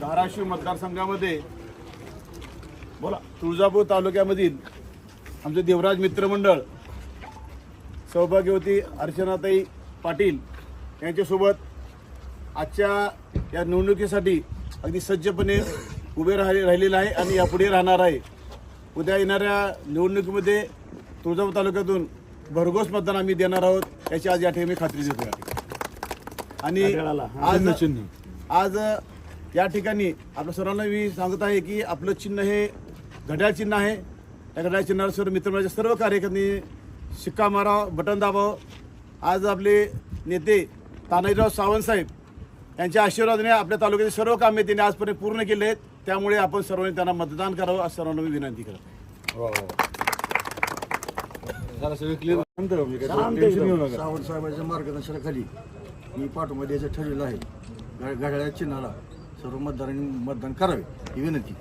धाराशिव मतदारसंघामध्ये बोला तुळजापूर तालुक्यामधील आमचे देवराज मित्रमंडळ सौभाग्यवती अर्चनाताई पाटील यांच्यासोबत आजच्या या निवडणुकीसाठी अगदी सज्जपणे उभे राहिले राहिलेलं आहे आणि यापुढे राहणार आहे. उद्या येणाऱ्या निवडणुकीमध्ये तुळजापूर तालुक्यातून भरघोस मतदान आम्ही देणार आहोत याची आज या ठिकाणी खात्री देतो या आणि आज आज या ठिकाणी आपल्या सर्वांना मी सांगत आहे की आपलं चिन्ह हे घड्याळ चिन्ह आहे. या घड्याळ चिन्हावर सर्व मित्रमंडळाच्या सर्व कार्यकर्त्यांनी शिक्का मारावं बटन दाबावं. आज आपले नेते तानाजीराव सावंत साहेब यांच्या आशीर्वादाने आपल्या तालुक्याचे सर्व कामे त्यांनी आजपर्यंत पूर्ण केले आहेत. त्यामुळे आपण सर्वांनी त्यांना मतदान करावं असं सर्वांना मी विनंती करतो. सावंत साहेबांच्या मार्गदर्शनाखाली. मी पाठोबा द्यायचं ठरलेलं आहे. घड्याळ्या चिन्हाला सर्व मतदारांनी मतदान करावे. ही विनंती.